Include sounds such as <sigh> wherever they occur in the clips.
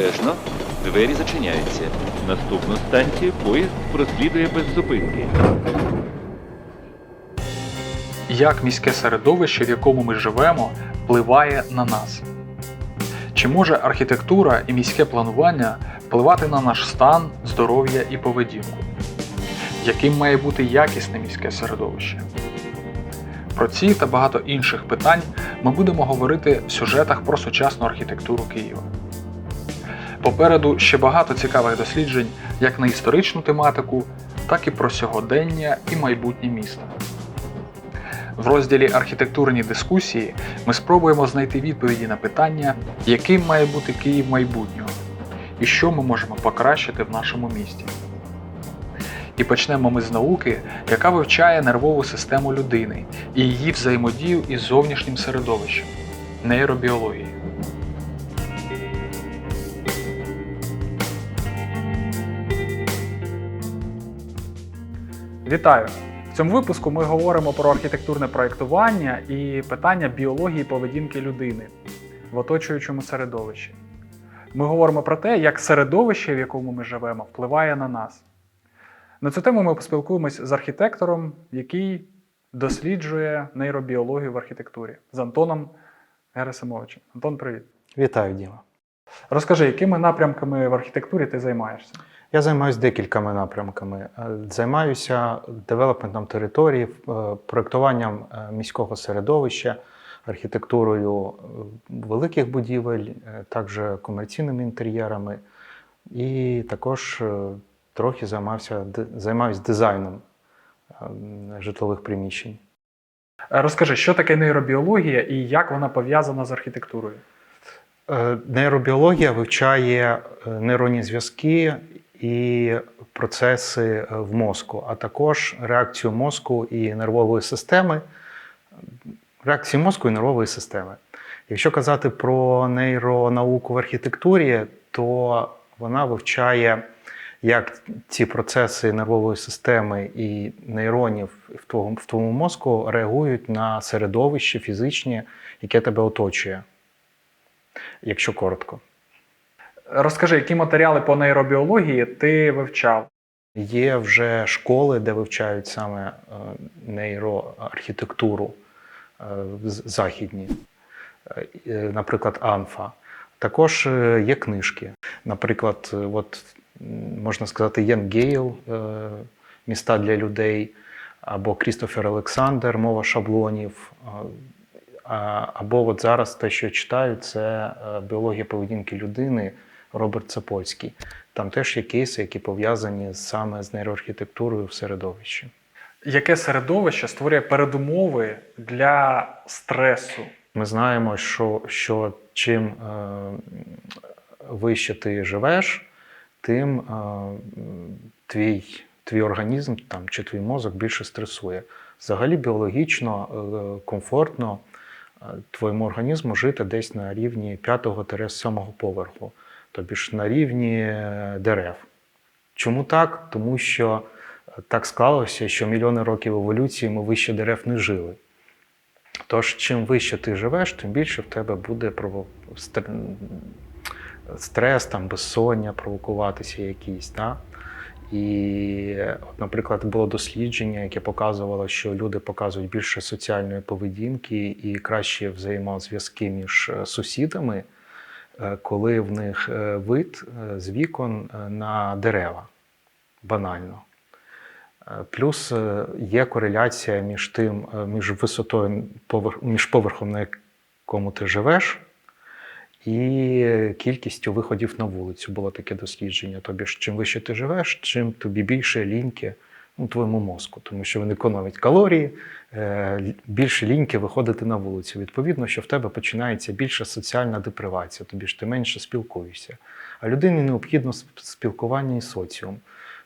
Обережно. Двері зачиняються. Наступну станцію поїзд прослідує без зупинки. Як міське середовище, в якому ми живемо, впливає на нас? Чи може архітектура і міське планування впливати на наш стан, здоров'я і поведінку? Яким має бути якісне міське середовище? Про ці та багато інших питань ми будемо говорити в сюжетах про сучасну архітектуру Києва. Попереду ще багато цікавих досліджень як на історичну тематику, так і про сьогодення і майбутнє міста. В розділі Архітектурні дискусії ми спробуємо знайти відповіді на питання, яким має бути Київ майбутнього і що ми можемо покращити в нашому місті. І почнемо ми з науки, яка вивчає нервову систему людини і її взаємодію із зовнішнім середовищем нейробіології. Вітаю! В цьому випуску ми говоримо про архітектурне проєктування і питання біології поведінки людини в оточуючому середовищі. Ми говоримо про те, як середовище, в якому ми живемо, впливає на нас. На цю тему ми поспілкуємось з архітектором, який досліджує нейробіологію в архітектурі з Антоном Герасимовичем. Антон, привіт. Вітаю, Діма. Розкажи, якими напрямками в архітектурі ти займаєшся? Я займаюся декількома напрямками. Е, Займаюся девелопментом території, е, проєктуванням е, міського середовища, архітектурою великих будівель, також комерційними інтер'єрами. І також трохи займався, займаюся дизайном е, житлових приміщень. Розкажи, що таке нейробіологія і як вона пов'язана з архітектурою? Нейробіологія вивчає нейронні зв'язки і процеси е, в мозку, а також реакцію мозку і нервової системи, реакцію мозку і нервової системи. Якщо казати про нейронауку в архітектурі, то вона вивчає, як ці процеси нервової системи і нейронів в твоєму, в твоєму мозку реагують на середовище фізичне, яке тебе оточує якщо коротко. Розкажи, які матеріали по нейробіології ти вивчав? Є вже школи, де вивчають саме е, нейроархітектуру е, західні, Е, наприклад, Анфа. Також є книжки. Наприклад, от, можна сказати, Єн Гейл Міста для людей або Крістофер Олександр Мова шаблонів. Або от зараз те, що читаю, це біологія поведінки людини Роберт Цапольський. Там теж є кейси, які пов'язані саме з нейроархітектурою в середовищі. Яке середовище створює передумови для стресу? Ми знаємо, що, що чим е, вище ти живеш, тим е, твій, твій організм там, чи твій мозок більше стресує. Взагалі біологічно е, комфортно е, твоєму організму жити десь на рівні 5-7 поверху, тобі ж на рівні е, дерев. Чому так? Тому що е, так склалося, що мільйони років еволюції ми вище дерев не жили. Тож, чим вище ти живеш, тим більше в тебе буде стрес, там, безсоння провокуватися якісь. Да? І, от, наприклад, було дослідження, яке показувало, що люди показують більше соціальної поведінки і кращі взаємозв'язки між е, сусідами, е, коли в них е, вид е, з вікон е, на дерева. Банально. Е, Плюс е, є кореляція між тим, е, між висотою між поверхом, на якому ти живеш, і кількістю виходів на вулицю. Було таке дослідження. Тобі чим вище ти живеш, чим тобі більше ліньки ну, твоєму мозку, тому що він економить калорії, е, більше ліньки виходити на вулицю. Відповідно, що в тебе починається більша соціальна депривація, тобі ж ти менше спілкуєшся. А людині необхідно сп- спілкування і соціум.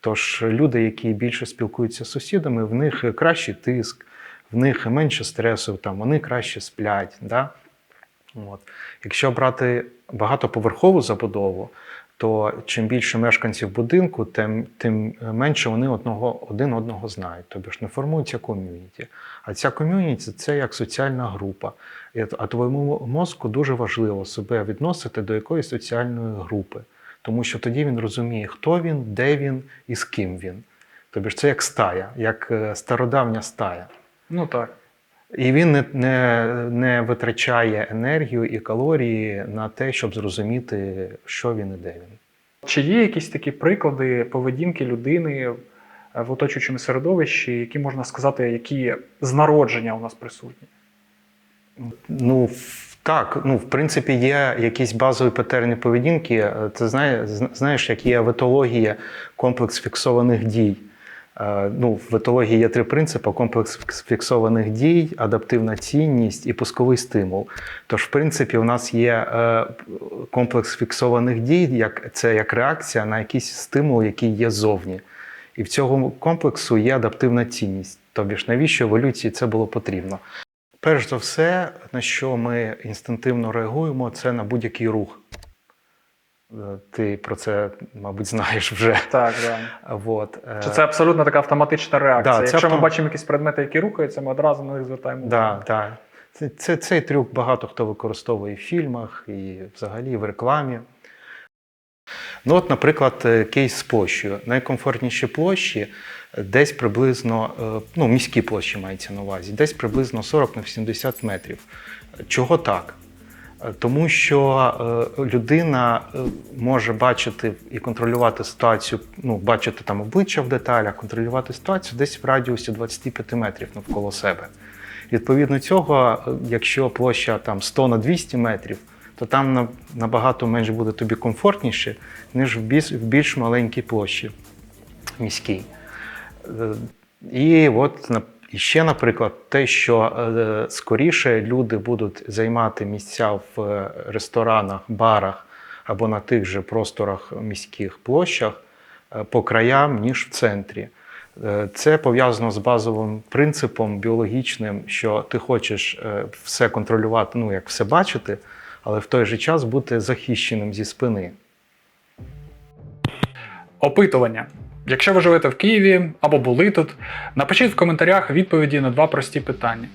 Тож люди, які більше спілкуються з сусідами, в них кращий тиск, в них менше стресу, там, вони краще сплять. Да? От. Якщо брати багатоповерхову забудову, то чим більше мешканців будинку, тим, тим менше вони одного, один одного знають. Тобто ж не формується ком'юніті. А ця ком'юніті це як соціальна група. А твоєму мозку дуже важливо себе відносити до якоїсь соціальної групи, тому що тоді він розуміє, хто він, де він і з ким він. Тобто ж це як стая, як е, стародавня стая. Ну так. І він не, не, не витрачає енергію і калорії на те, щоб зрозуміти, що він і де він. Чи є якісь такі приклади поведінки людини е, в оточуючому середовищі, які можна сказати, які з народження у нас присутні? Ну, так, ну, в принципі, є якісь базові патерни поведінки. Е, Ти знає, знаєш, як є в комплекс фіксованих дій. Е, Ну, в етології є три принципи: комплекс фіксованих дій, адаптивна цінність і пусковий стимул. Тож, в принципі, у нас є е, комплекс фіксованих дій, як, це як реакція на якийсь стимул, який є ззовні. І в цьому комплексу є адаптивна цінність. Тобі ж навіщо еволюції це було потрібно? Перш за все, на що ми інстинктивно реагуємо, це на будь-який рух. Е, Ти про це, мабуть, знаєш вже. Так, да. Вот. е, Чи це абсолютно така автоматична реакція? Да, Якщо ми бачимо якісь предмети, які рухаються, ми одразу на них звертаємо Да, увагу. да. Це, це, цей трюк багато хто використовує в фільмах і взагалі в рекламі. Ну, от, наприклад, е, кейс з площею. Найкомфортніші площі е, десь приблизно, е, ну, міські площі мається на увазі, десь приблизно 40 на 80 метрів. Чого так? Тому що е, людина е, може бачити і контролювати ситуацію, ну, бачити там обличчя в деталях, контролювати ситуацію десь в радіусі 25 метрів навколо себе. Відповідно цього, е, якщо площа там 100 на 200 метрів, то там набагато менш буде тобі комфортніше, ніж в більш, маленькій площі міській. І от на- і ще, наприклад, те, що е, скоріше люди будуть займати місця в е, ресторанах, барах або на тих же просторах міських площах е, по краям, ніж в центрі. Це пов'язано з базовим принципом біологічним, що ти хочеш все контролювати, ну як все бачити, але в той же час бути захищеним зі спини. Опитування. Якщо ви живете в Києві або були тут, напишіть в коментарях відповіді на два прості питання: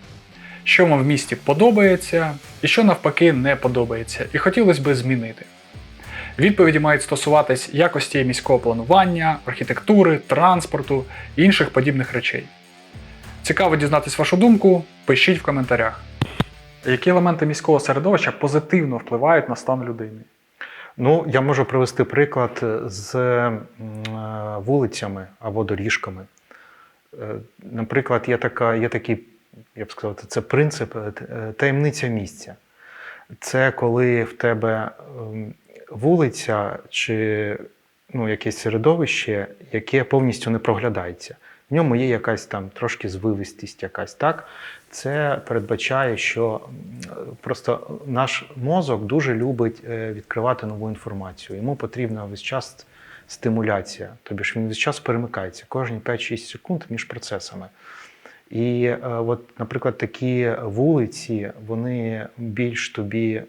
що вам в місті подобається, і що навпаки не подобається, і хотілося би змінити. Відповіді мають стосуватись якості міського планування, архітектури, транспорту і інших подібних речей. Цікаво дізнатись вашу думку, пишіть в коментарях. Які елементи міського середовища позитивно впливають на стан людини? Ну, я можу привести приклад з е, вулицями або доріжками. Е, Наприклад, є, така, є такий, я б сказав, це принцип е, е, таємниця місця. Це коли в тебе ем, вулиця чи ну, якесь середовище, яке повністю не проглядається. В ньому є якась там трошки звивистість, якась так. Це передбачає, що просто наш мозок дуже любить е, відкривати нову інформацію. Йому потрібна весь час стимуляція. Тобі ж він весь час перемикається кожні 5-6 секунд між процесами. І е, от, наприклад, такі вулиці, вони більш тобі,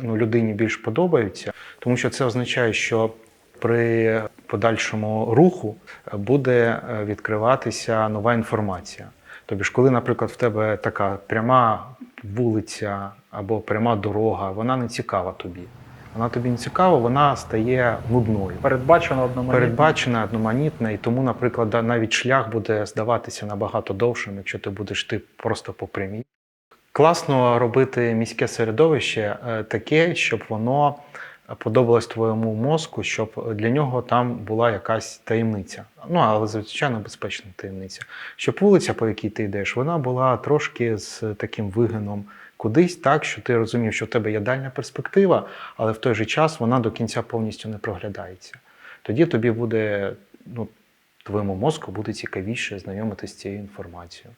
ну, людині більш подобаються, тому що це означає, що при подальшому руху буде е, відкриватися нова інформація. Тобі ж, коли, наприклад, в тебе така пряма вулиця або пряма дорога, вона не цікава тобі. Вона тобі не цікава, вона стає нудною. Передбачено одноманітно. Передбачена, одноманітна, і тому, наприклад, навіть шлях буде здаватися набагато довшим, якщо ти будеш йти просто по прямій. Класно робити міське середовище е, таке, щоб воно подобалось твоєму мозку, щоб для нього там була якась таємниця. Ну, але звичайно безпечна таємниця. Щоб вулиця, по якій ти йдеш, вона була трошки з таким вигином кудись, так що ти розумів, що в тебе є дальня перспектива, але в той же час вона до кінця повністю не проглядається. Тоді тобі буде, ну, твоєму мозку буде цікавіше знайомитися з цією інформацією.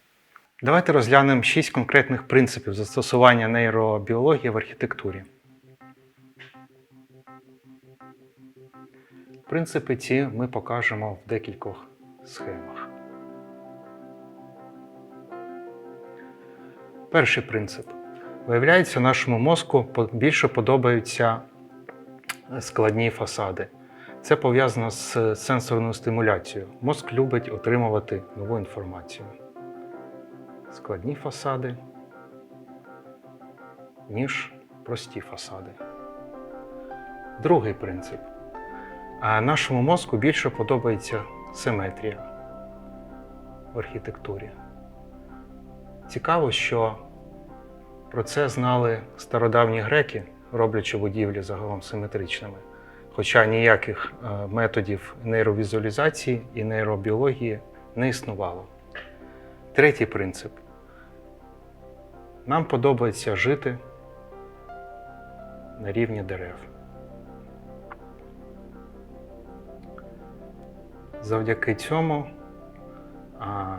Давайте розглянемо шість конкретних принципів застосування нейробіології в архітектурі. Принципи ці ми покажемо в декількох схемах. Перший принцип. Виявляється, нашому мозку більше подобаються складні фасади. Це пов'язано з сенсорною стимуляцією. Мозк любить отримувати нову інформацію. Складні фасади, ніж прості фасади. Другий принцип. А нашому мозку більше подобається симетрія в архітектурі. Цікаво, що про це знали стародавні греки, роблячи будівлі загалом симетричними. Хоча ніяких е, методів нейровізуалізації і нейробіології не існувало. Третій принцип. Нам подобається жити на рівні дерев. Завдяки цьому а,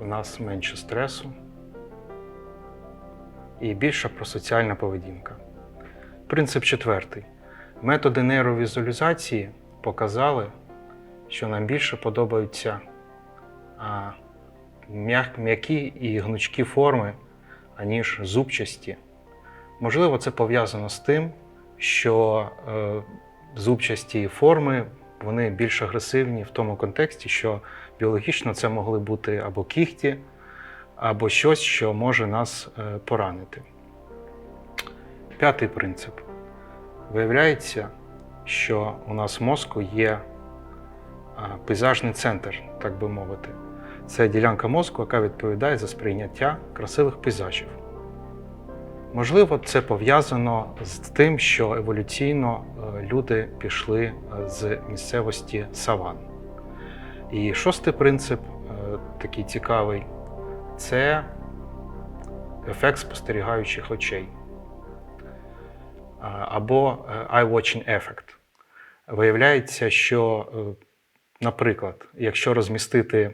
у нас менше стресу і більша просоціальна поведінка. Принцип четвертий. Методи нейровізуалізації показали, що нам більше подобаються а, м'як- м'які і гнучкі форми, аніж зубчасті. Можливо, це пов'язано з тим, що е, зубчасті форми вони більш агресивні в тому контексті, що біологічно це могли бути або кіхті, або щось, що може нас е, поранити. П'ятий принцип. Виявляється, що у нас в мозку є пейзажний центр, так би мовити. Це ділянка мозку, яка відповідає за сприйняття красивих пейзажів. Можливо, це пов'язано з тим, що еволюційно е, люди пішли е, з місцевості саван. І шостий принцип, е, такий цікавий, це ефект спостерігаючих очей або eye-watching effect. Виявляється, що, наприклад, якщо розмістити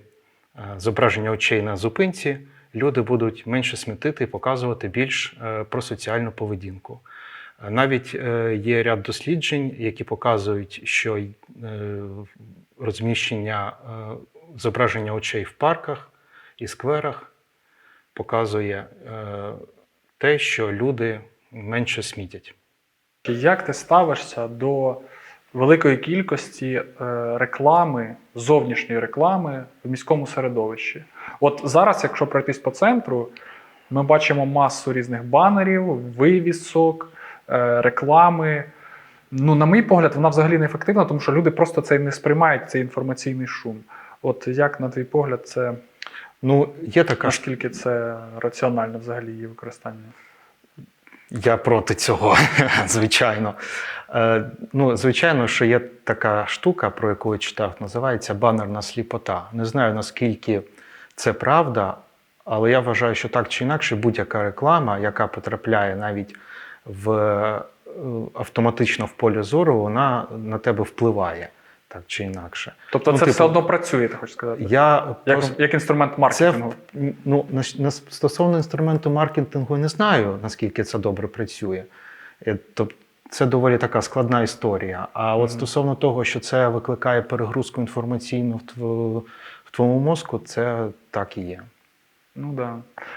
зображення очей на зупинці, люди будуть менше смітити і показувати більш е, про соціальну поведінку. Е, Навіть е, є ряд досліджень, які показують, що розміщення зображення очей в парках і скверах показує те, що люди менше смітять. Як ти ставишся до великої кількості е, реклами, зовнішньої реклами в міському середовищі? От зараз, якщо пройтись по центру, ми бачимо масу різних банерів, вивісок, е, реклами. Ну, на мій погляд, вона взагалі не ефективна, тому що люди просто це не сприймають цей інформаційний шум. От як на твій погляд, це Ну, є така наскільки це раціонально взагалі її використання? Я проти цього, <laughs> звичайно. Е, ну, звичайно, що є така штука, про яку я читав, називається банерна сліпота. Не знаю, наскільки це правда, але я вважаю, що так чи інакше будь-яка реклама, яка потрапляє навіть в, е, автоматично в поле зору, вона на тебе впливає так чи інакше. Тобто Ну, це типу, все одно працює, ти хочеш сказати? Я Як, просто- як інструмент маркетингу. в- ну, на, на, стосовно інструменту маркетингу не знаю, наскільки це добре працює. Тобто це доволі така складна історія. А от Мгм. стосовно того, що це викликає перегрузку інформаційну в, в твоєму мозку, це так і є. Ну да.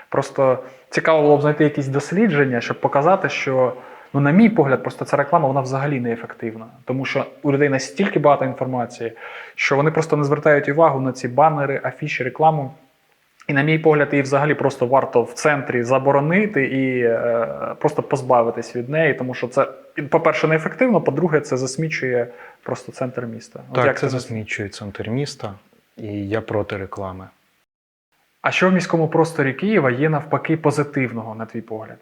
Просто цікаво було б знайти якісь дослідження, щоб показати, що, ну, на мій погляд, просто ця реклама вона взагалі не ефективна. Тому що у людей настільки багато інформації, що вони просто не звертають увагу на ці банери, афіші, рекламу. І, на мій погляд, її взагалі просто варто в центрі заборонити і е, просто позбавитись від неї, тому що це, по-перше, неефективно, по-друге, це засмічує просто центр міста. От так, як це засмічує центр міста, і я проти реклами. А що в міському просторі Києва є навпаки позитивного, на твій погляд?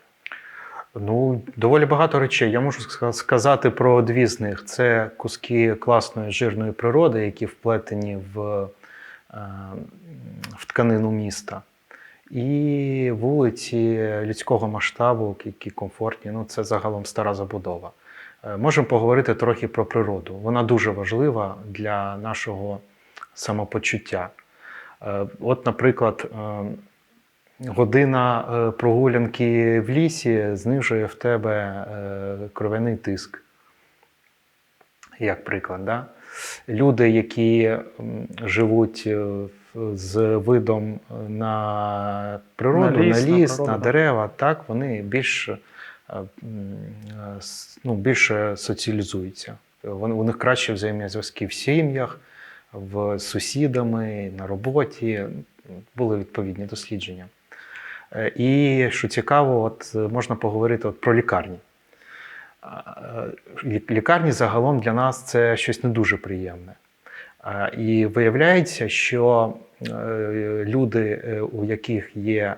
Ну, доволі багато речей. Я можу сказати про дві з них: це куски класної жирної природи, які вплетені в, е, в тканину міста, і вулиці людського масштабу, які комфортні. Ну, це загалом стара забудова. Е, Можемо поговорити трохи про природу. Вона дуже важлива для нашого самопочуття. Е, От, наприклад, година е, прогулянки в лісі знижує в тебе е, кров'яний тиск. Як приклад, да? люди, які живуть е, з видом на природу, На на ліс, на ліс, на, да. дерева, так, вони більш ну, більше соціалізуються. У них краще взаємозв'язки в сім'ях, в з сусідами, на роботі. Були відповідні дослідження. Е, І що цікаво, от е, можна поговорити от про лікарні. Е, лі- Лікарні загалом для нас це щось не дуже приємне. І виявляється, що люди, у яких є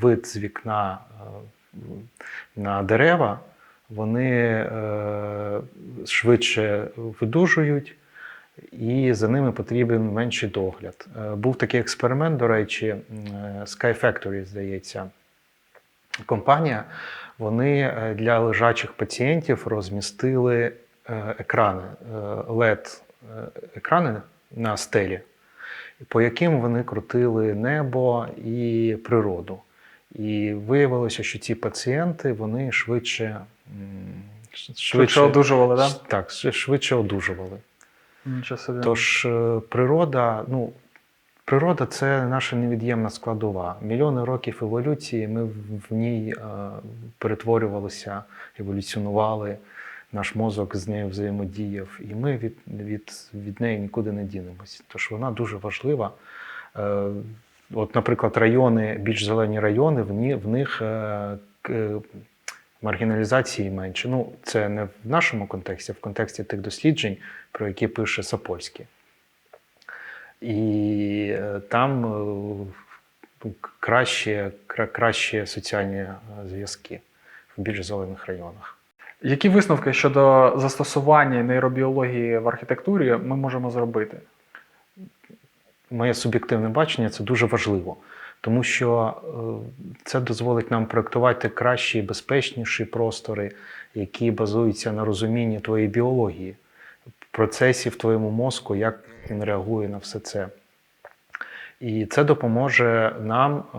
вид з вікна на дерева, вони швидше видужують, і за ними потрібен менший догляд. Е, Був такий експеримент, до речі, е, Sky Factory, здається, компанія. Вони е, для лежачих пацієнтів розмістили екрани, led екрани на стелі, по яким вони крутили небо і природу. І виявилося, що ці пацієнти вони швидше, м, Швидше одужували, да? Так, швидше одужували. Собі. Тож е, природа, ну, природа це наша невід'ємна складова. Мільйони років еволюції ми в ній е, перетворювалися, еволюціонували, наш мозок з нею взаємодіяв, і ми від, від, від неї нікуди не дінемося. Тож вона дуже важлива. Е, От, наприклад, райони, більш зелені райони, в, них маргіналізації менше. Ну, це не в нашому контексті, а в контексті тих досліджень, про які пише Сапольський. І е, там е, краще, краще соціальні е, зв'язки в більш зелених районах. Які висновки щодо застосування нейробіології в архітектурі ми можемо зробити? Моє суб'єктивне бачення це дуже важливо, тому що е, це дозволить нам проєктувати кращі і безпечніші простори, які базуються на розумінні твоєї біології, процесів в твоєму мозку, як він реагує на все це. І це допоможе нам е,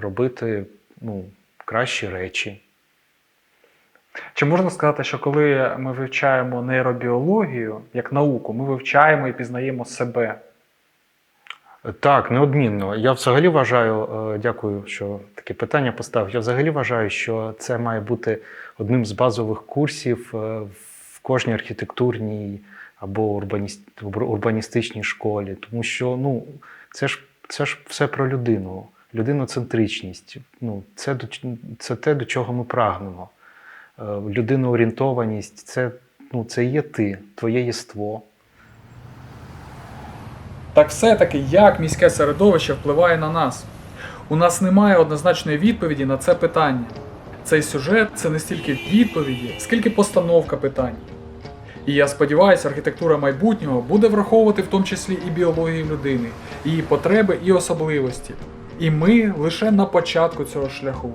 робити ну, кращі речі. Чи можна сказати, що коли ми вивчаємо нейробіологію як науку, ми вивчаємо і пізнаємо себе? Так, неодмінно. Я взагалі вважаю, е, дякую, що таке питання поставив. Я взагалі вважаю, що це має бути одним з базових курсів е, в кожній архітектурній або урбаністичній школі. Тому що ну, це ж це ж все про людину, людиноцентричність. Ну, це, це те, до чого ми прагнемо. Е, Людиноорієнтованість це, ну, це є ти, твоє єство. Так все-таки як міське середовище впливає на нас? У нас немає однозначної відповіді на це питання. Цей сюжет це не стільки відповіді, скільки постановка питань. І я сподіваюся, архітектура майбутнього буде враховувати в тому числі і біологію людини, її потреби і особливості. І ми лише на початку цього шляху.